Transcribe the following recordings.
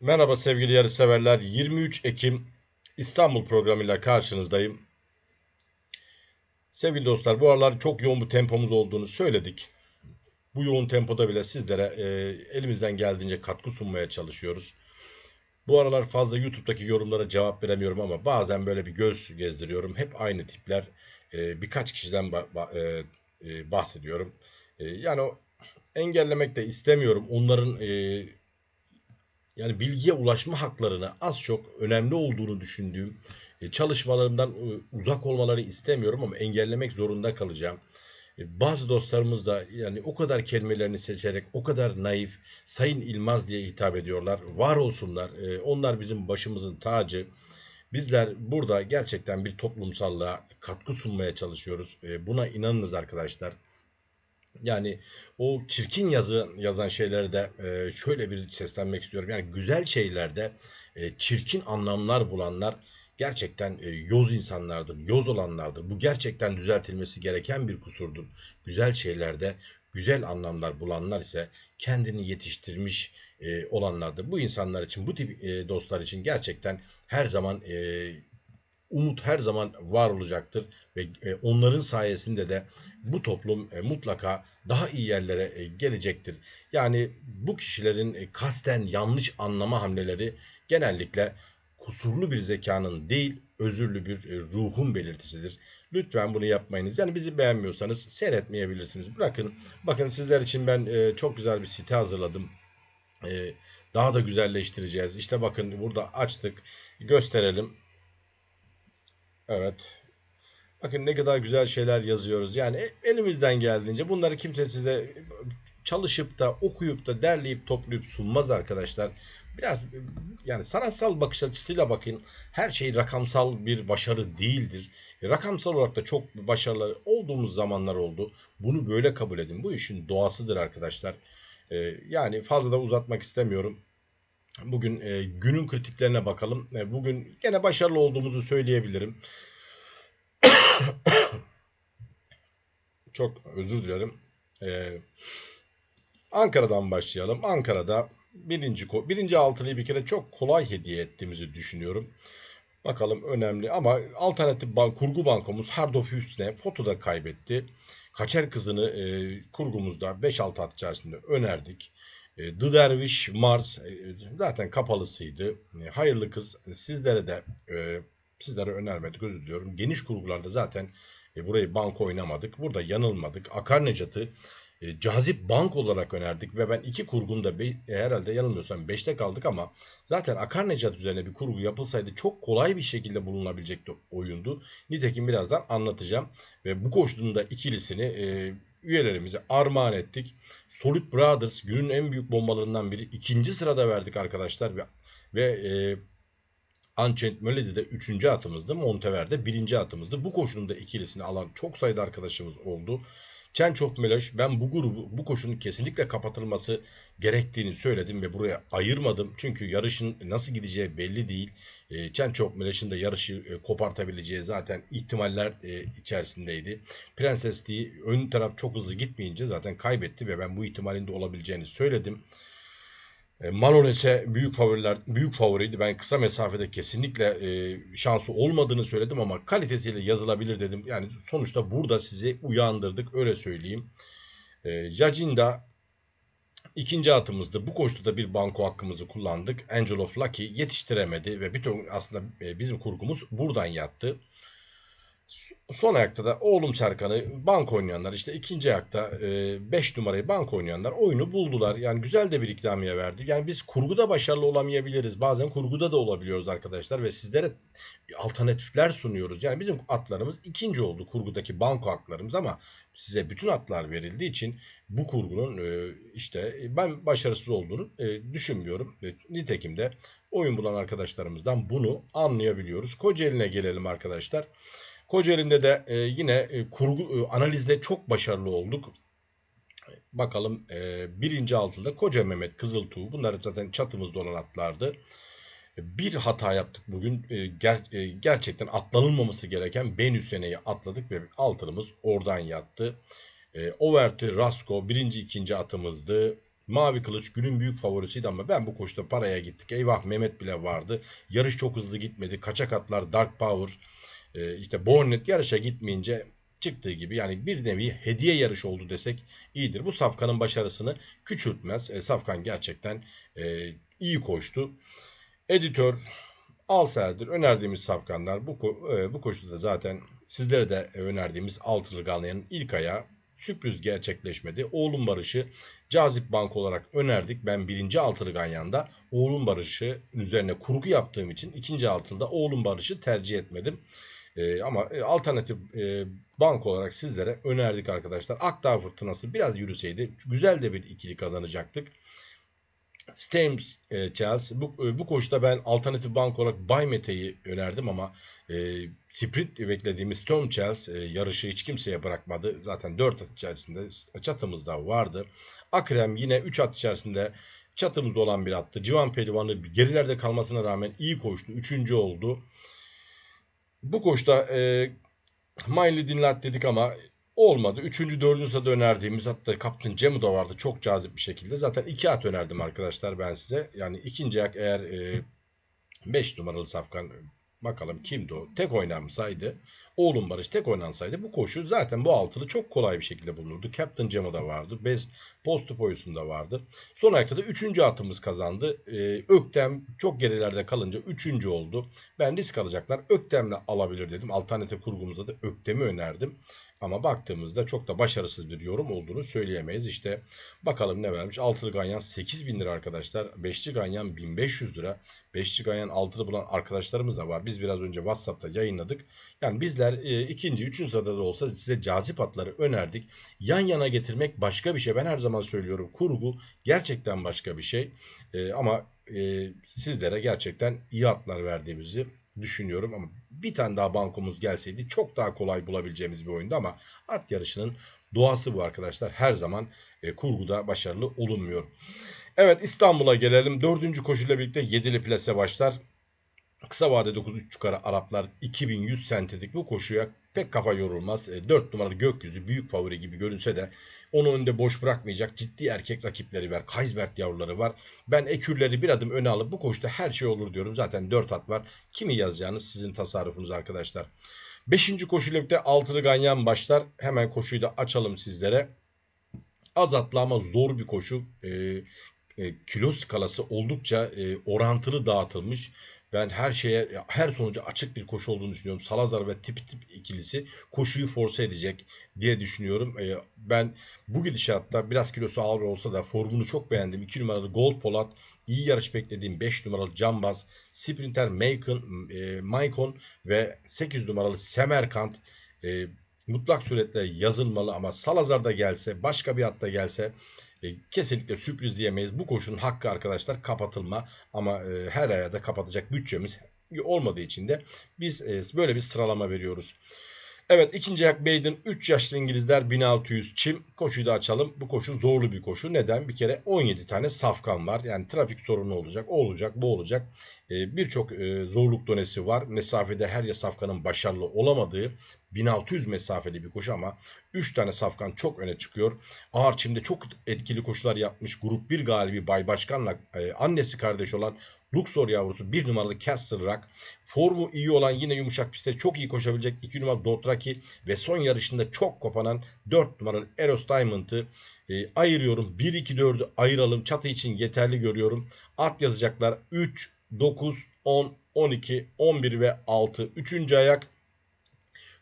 Merhaba sevgili yarışseverler. 23 Ekim İstanbul programıyla karşınızdayım. Sevgili dostlar, bu aralar çok yoğun bir tempomuz olduğunu söyledik. Bu yoğun tempoda bile sizlere e, elimizden geldiğince katkı sunmaya çalışıyoruz. Bu aralar fazla YouTube'daki yorumlara cevap veremiyorum ama bazen böyle bir göz gezdiriyorum. Hep aynı tipler. E, birkaç kişiden ba- ba- e, e, bahsediyorum. E, yani o engellemek de istemiyorum. Onların e, yani bilgiye ulaşma haklarını az çok önemli olduğunu düşündüğüm e, çalışmalarımdan e, uzak olmaları istemiyorum ama engellemek zorunda kalacağım. E, Bazı dostlarımız da yani o kadar kelimelerini seçerek o kadar naif Sayın İlmaz diye hitap ediyorlar. Var olsunlar. Onlar bizim başımızın tacı. Bizler burada gerçekten bir toplumsallığa katkı sunmaya çalışıyoruz. Buna inanınız arkadaşlar. Yani o çirkin yazı yazan şeylerde e, şöyle bir seslenmek istiyorum. Yani güzel şeylerde e, çirkin anlamlar bulanlar gerçekten e, yoz insanlardır, yoz olanlardır. Bu gerçekten düzeltilmesi gereken bir kusurdur. Güzel şeylerde güzel anlamlar bulanlar ise kendini yetiştirmiş e, olanlardır. Bu insanlar için, bu tip e, dostlar için gerçekten her zaman e, umut her zaman var olacaktır ve e, onların sayesinde de bu toplum e, mutlaka daha iyi yerlere e, gelecektir. Yani bu kişilerin kasten yanlış anlama hamleleri genellikle kusurlu bir zekanın değil, özürlü bir ruhun belirtisidir. Lütfen bunu yapmayınız. Yani bizi beğenmiyorsanız seyretmeyebilirsiniz. Bırakın. Bakın sizler için ben çok güzel bir site hazırladım. Daha da güzelleştireceğiz. İşte bakın burada açtık. Gösterelim. Evet. Bakın ne kadar güzel şeyler yazıyoruz. Yani e- elimizden geldiğince bunları kimse size çalışıp da okuyup da derleyip toplayıp sunmaz arkadaşlar. Biraz yani sanatsal bakış açısıyla bakın. Her şey rakamsal bir başarı değildir. E, Rakamsal olarak da çok başarılı olduğumuz zamanlar oldu. Bunu böyle kabul edin. Bu işin doğasıdır arkadaşlar. E, Yani fazla da uzatmak istemiyorum. Bugün e, günün kritiklerine bakalım. E, bugün gene başarılı olduğumuzu söyleyebilirim. Çok özür dilerim. E, Ankara'dan başlayalım. Ankara'da birinci, birinci altılıyı bir kere çok kolay hediye ettiğimizi düşünüyorum. Bakalım önemli ama alternatif ban- kurgu bankomuz Hardov Hüsne fotoda kaybetti. Kaçer kızını e, kurgumuzda 5-6 at içerisinde önerdik. The Dervish Mars e, zaten kapalısıydı. E, hayırlı kız e, sizlere de sizlere önermedik özür diliyorum. Geniş kurgularda zaten burayı bank oynamadık. Burada yanılmadık. Akar Necat'ı cazip bank olarak önerdik ve ben iki kurgunda herhalde yanılmıyorsam 5'te kaldık ama zaten Akar Necat üzerine bir kurgu yapılsaydı çok kolay bir şekilde bulunabilecek de oyundu. Nitekim birazdan anlatacağım ve bu koşulun da ikilisini üyelerimize armağan ettik. Solid Brothers günün en büyük bombalarından biri. ikinci sırada verdik arkadaşlar ve, ve e, Unchained Melody'de 3. atımızdı. Montever'de 1. atımızdı. Bu koşunun da ikilisini alan çok sayıda arkadaşımız oldu. Chen Çok Meloş ben bu grubu bu koşunun kesinlikle kapatılması gerektiğini söyledim ve buraya ayırmadım. Çünkü yarışın nasıl gideceği belli değil. E, Chen Çok Meloş'un da yarışı e, kopartabileceği zaten ihtimaller e, içerisindeydi. Prenses Lee ön taraf çok hızlı gitmeyince zaten kaybetti ve ben bu ihtimalin de olabileceğini söyledim. E, Malones'e büyük favoriler büyük favoriydi. Ben kısa mesafede kesinlikle e, şansı olmadığını söyledim ama kalitesiyle yazılabilir dedim. Yani sonuçta burada sizi uyandırdık öyle söyleyeyim. E, Jacinda ikinci atımızdı. Bu koşuda da bir banko hakkımızı kullandık. Angel of Lucky yetiştiremedi ve bütün aslında e, bizim kurgumuz buradan yattı. Son ayakta da oğlum Serkan'ı bank oynayanlar işte ikinci ayakta 5 numarayı bank oynayanlar oyunu buldular. Yani güzel de bir ikramiye verdi. Yani biz kurguda başarılı olamayabiliriz. Bazen kurguda da olabiliyoruz arkadaşlar ve sizlere alternatifler sunuyoruz. Yani bizim atlarımız ikinci oldu kurgudaki banko haklarımız ama size bütün atlar verildiği için bu kurgunun e, işte ben başarısız olduğunu e, düşünmüyorum. E, Nitekim de oyun bulan arkadaşlarımızdan bunu anlayabiliyoruz. Kocaeli'ne gelelim arkadaşlar. Kocaeli'nde de e, yine e, kurgu e, analizde çok başarılı olduk. Bakalım e, birinci altıda Koca Mehmet Kızıltuğ bunlar zaten çatımızda olan atlardı. E, Bir hata yaptık bugün. E, ger- e, gerçekten atlanılmaması gereken Ben Hüseyin'i atladık ve altınımız oradan yattı. E, Overty, Rasko birinci ikinci atımızdı. Mavi Kılıç günün büyük favorisiydi ama ben bu koşuda paraya gittik. Eyvah Mehmet bile vardı. Yarış çok hızlı gitmedi. Kaçak atlar Dark Power e, işte Bornet yarışa gitmeyince çıktığı gibi yani bir nevi hediye yarış oldu desek iyidir. Bu Safkan'ın başarısını küçültmez. E, Safkan gerçekten e, iyi koştu. Editör Alser'dir önerdiğimiz safkanlar bu, e, bu koşuda zaten sizlere de önerdiğimiz altılı ganyanın ilk ayağı sürpriz gerçekleşmedi. Oğlum Barış'ı cazip bank olarak önerdik. Ben birinci altılı ganyanda Oğlum Barış'ı üzerine kurgu yaptığım için ikinci altılıda Oğlum Barış'ı tercih etmedim. E, ama e, alternatif e, bank olarak sizlere önerdik arkadaşlar. Akdağ Fırtınası biraz yürüseydi güzel de bir ikili kazanacaktık. Stames e, Chelsea. Bu, e, bu koşuda ben alternatif bank olarak Baymete'yi önerdim ama e, sprint beklediğimiz Storm Chelsea e, yarışı hiç kimseye bırakmadı. Zaten 4 at içerisinde çatımızda vardı. Akrem yine 3 at içerisinde çatımızda olan bir attı. Civan Pehlivan'ı gerilerde kalmasına rağmen iyi koştu. Üçüncü oldu. Bu koşta e, Miley Dinlat dedik ama olmadı. Üçüncü, dördüncü sırada önerdiğimiz hatta Kaptan Cemu da vardı çok cazip bir şekilde. Zaten iki at önerdim arkadaşlar ben size. Yani ikinci ayak eğer 5 e, numaralı safkan bakalım kimdi o? Tek oynanmasaydı. Oğlum Barış tek oynansaydı bu koşu zaten bu altılı çok kolay bir şekilde bulunurdu. Captain Cemo da vardı. Best Post da vardı. Son ayakta da 3. atımız kazandı. Ee, Öktem çok gerilerde kalınca 3. oldu. Ben risk alacaklar. Öktem'le alabilir dedim. Alternatif kurgumuzda da Öktem'i önerdim. Ama baktığımızda çok da başarısız bir yorum olduğunu söyleyemeyiz. İşte bakalım ne vermiş. Altılı ganyan 8000 lira arkadaşlar. Beşli ganyan 1500 lira. Beşli ganyan altılı bulan arkadaşlarımız da var. Biz biraz önce WhatsApp'ta yayınladık. Yani bizler e, ikinci, üçüncü sırada da olsa size cazip atları önerdik. Yan yana getirmek başka bir şey. Ben her zaman söylüyorum. Kurgu gerçekten başka bir şey. E, ama e, sizlere gerçekten iyi atlar verdiğimizi düşünüyorum ama bir tane daha bankomuz gelseydi çok daha kolay bulabileceğimiz bir oyundu ama at yarışının doğası bu arkadaşlar. Her zaman e, kurguda başarılı olunmuyor. Evet İstanbul'a gelelim. Dördüncü koşuyla birlikte yedili plase başlar. Kısa vade 9.5 ara Araplar 2100 sentetik bu koşuya pek kafa yorulmaz. E, 4 numaralı gökyüzü büyük favori gibi görünse de onu önde boş bırakmayacak ciddi erkek rakipleri var. Kaysbert yavruları var. Ben ekürleri bir adım öne alıp bu koşuda her şey olur diyorum. Zaten 4 at var. Kimi yazacağınız sizin tasarrufunuz arkadaşlar. 5. koşuyla birlikte altılı ganyan başlar. Hemen koşuyu da açalım sizlere. Az atlı ama zor bir koşu. E, e, kilo skalası oldukça e, orantılı dağıtılmış. Ben her şeye, her sonuca açık bir koşu olduğunu düşünüyorum. Salazar ve Tip Tip ikilisi koşuyu force edecek diye düşünüyorum. Ee, ben bu gidişatta biraz kilosu ağır olsa da formunu çok beğendim. 2 numaralı Gold Polat, iyi yarış beklediğim 5 numaralı Cambaz, Sprinter Macon, e, Maicon ve 8 numaralı Semerkant e, mutlak suretle yazılmalı ama Salazar da gelse, başka bir atta gelse e, kesinlikle sürpriz diyemeyiz. Bu koşunun hakkı arkadaşlar kapatılma ama e, her aya da kapatacak bütçemiz olmadığı için de biz e, böyle bir sıralama veriyoruz. Evet ikinci ayak Maiden 3 yaşlı İngilizler 1600 çim. Koşuyu da açalım. Bu koşu zorlu bir koşu. Neden? Bir kere 17 tane safkan var. Yani trafik sorunu olacak. O olacak bu olacak. Ee, Birçok e, zorluk donesi var. Mesafede her ya safkanın başarılı olamadığı 1600 mesafeli bir koşu ama 3 tane safkan çok öne çıkıyor. Ağır çimde çok etkili koşular yapmış. Grup 1 galibi Bay Başkan'la e, annesi kardeş olan Luxor yavrusu 1 numaralı Castle Rock. Formu iyi olan yine yumuşak pistte çok iyi koşabilecek 2 numaralı Dotraki ve son yarışında çok kopanan 4 numaralı Eros Diamond'ı e, ayırıyorum. 1-2-4'ü ayıralım. Çatı için yeterli görüyorum. At yazacaklar 3, 9, 10, 12, 11 ve 6. Üçüncü ayak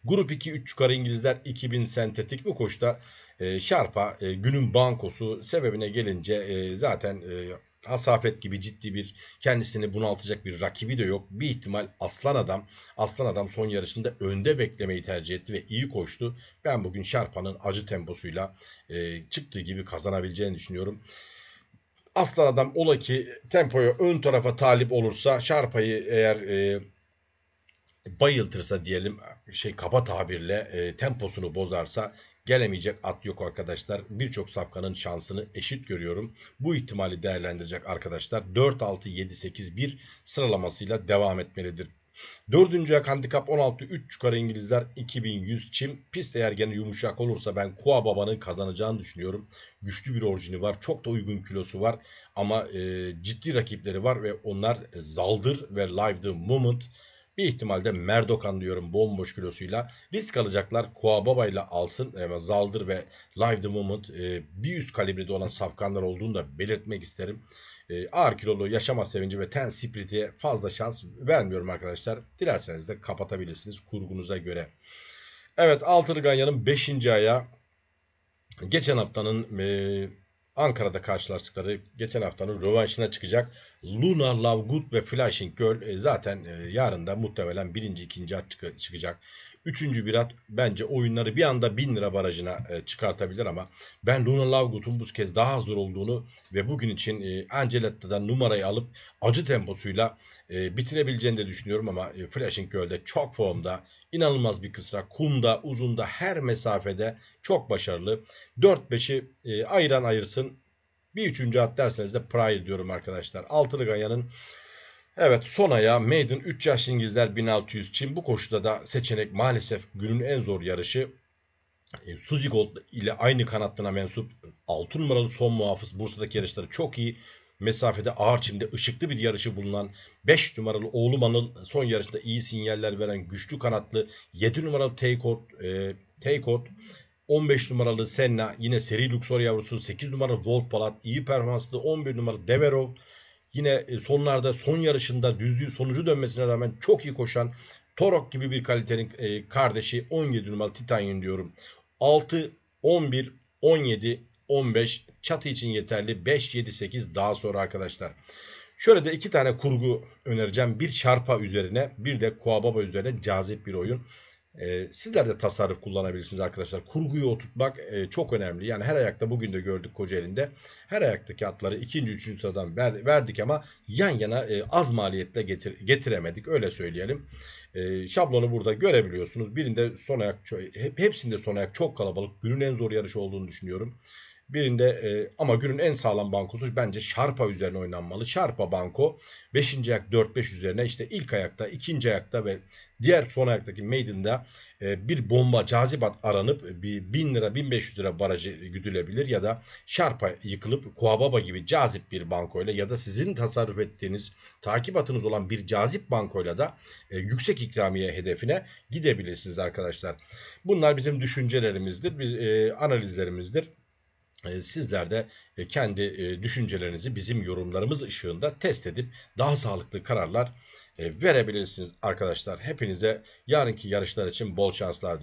Grup 2 3 yukarı İngilizler 2000 sentetik bu koşta e, Şarpa e, günün bankosu sebebine gelince e, zaten e, Hasafet gibi ciddi bir kendisini bunaltacak bir rakibi de yok. Bir ihtimal Aslan Adam. Aslan Adam son yarışında önde beklemeyi tercih etti ve iyi koştu. Ben bugün Şarpa'nın acı temposuyla e, çıktığı gibi kazanabileceğini düşünüyorum. Aslan Adam ola ki tempoya ön tarafa talip olursa Şarpa'yı eğer e, bayıltırsa diyelim şey kaba tabirle e, temposunu bozarsa gelemeyecek at yok arkadaşlar. Birçok safkanın şansını eşit görüyorum. Bu ihtimali değerlendirecek arkadaşlar 4 6 7 8 1 sıralamasıyla devam etmelidir. Dördüncü ayak handikap 16 3 yukarı İngilizler 2100 çim. Pist eğer gene yumuşak olursa ben Kua Baba'nın kazanacağını düşünüyorum. Güçlü bir orijini var. Çok da uygun kilosu var. Ama e, ciddi rakipleri var ve onlar e, Zaldır ve Live the Moment. Bir ihtimalde Merdokan diyorum bomboş kilosuyla. Risk alacaklar. Kuababa ile alsın. E, Zaldır ve Live the Moment e, bir üst kalibrede olan safkanlar olduğunu da belirtmek isterim. E, ağır kilolu yaşama sevinci ve ten spirit'e fazla şans vermiyorum arkadaşlar. Dilerseniz de kapatabilirsiniz kurgunuza göre. Evet Altılı Ganyan'ın 5. aya geçen haftanın e, Ankara'da karşılaştıkları geçen haftanın rövanşına çıkacak Luna Lovegood ve Flashing Girl e, zaten e, yarın da muhtemelen birinci ikinci at çık- çıkacak. Üçüncü bir at bence oyunları bir anda 1000 lira barajına e, çıkartabilir ama ben Luna Lovegood'un bu kez daha hazır olduğunu ve bugün için Angeletta'dan numarayı alıp acı temposuyla e, bitirebileceğini de düşünüyorum ama e, Flashing Girl'de çok formda, inanılmaz bir kısra, kumda, uzunda, her mesafede çok başarılı. 4-5'i e, ayıran ayırsın. Bir üçüncü at derseniz de Pride diyorum arkadaşlar. Altılı Ganyan'ın Evet son ayağı Maiden 3 yaşlı İngilizler 1600 Çin. Bu koşuda da seçenek maalesef günün en zor yarışı. E, Suzy Gold ile aynı kanatına mensup 6 numaralı son muhafız Bursa'daki yarışları çok iyi. Mesafede ağır çimde ışıklı bir yarışı bulunan 5 numaralı Oğlum Anıl son yarışta iyi sinyaller veren güçlü kanatlı 7 numaralı Takeout, e, Takeout 15 numaralı Senna yine seri Luxor yavrusu 8 numaralı Volt Palat iyi performanslı 11 numaralı Deverov yine e, sonlarda son yarışında düzlüğü sonucu dönmesine rağmen çok iyi koşan Torok gibi bir kalitenin e, kardeşi 17 numaralı Titanium diyorum. 6, 11, 17, 15 çatı için yeterli 5, 7, 8 daha sonra arkadaşlar. Şöyle de iki tane kurgu önereceğim. Bir Şarpa üzerine bir de Kuababa üzerine cazip bir oyun. Ee, sizler de tasarruf kullanabilirsiniz arkadaşlar. Kurguyu oturtmak e, çok önemli. Yani her ayakta bugün de gördük Kocaeli'nde. Her ayaktaki atları ikinci, üçüncü sıradan ver- verdik ama yan yana e, az maliyetle getir- getiremedik. Öyle söyleyelim. E, şablonu burada görebiliyorsunuz. Birinde son ayak, hepsinde son ayak çok kalabalık. Günün en zor yarışı olduğunu düşünüyorum. Birinde e, ama günün en sağlam bankosu bence Şarpa üzerine oynanmalı. Şarpa banko 5. ayak 4-5 üzerine işte ilk ayakta, ikinci ayakta ve diğer son ayaktaki Maiden'da e, bir bomba cazibat aranıp bir 1000 lira 1500 lira barajı güdülebilir ya da Şarpa yıkılıp Kuababa gibi cazip bir bankoyla ya da sizin tasarruf ettiğiniz takip atınız olan bir cazip bankoyla da e, yüksek ikramiye hedefine gidebilirsiniz arkadaşlar. Bunlar bizim düşüncelerimizdir, bir, e, analizlerimizdir. E, Sizler de e, kendi e, düşüncelerinizi bizim yorumlarımız ışığında test edip daha sağlıklı kararlar e, verebilirsiniz arkadaşlar. Hepinize yarınki yarışlar için bol şanslar diliyorum.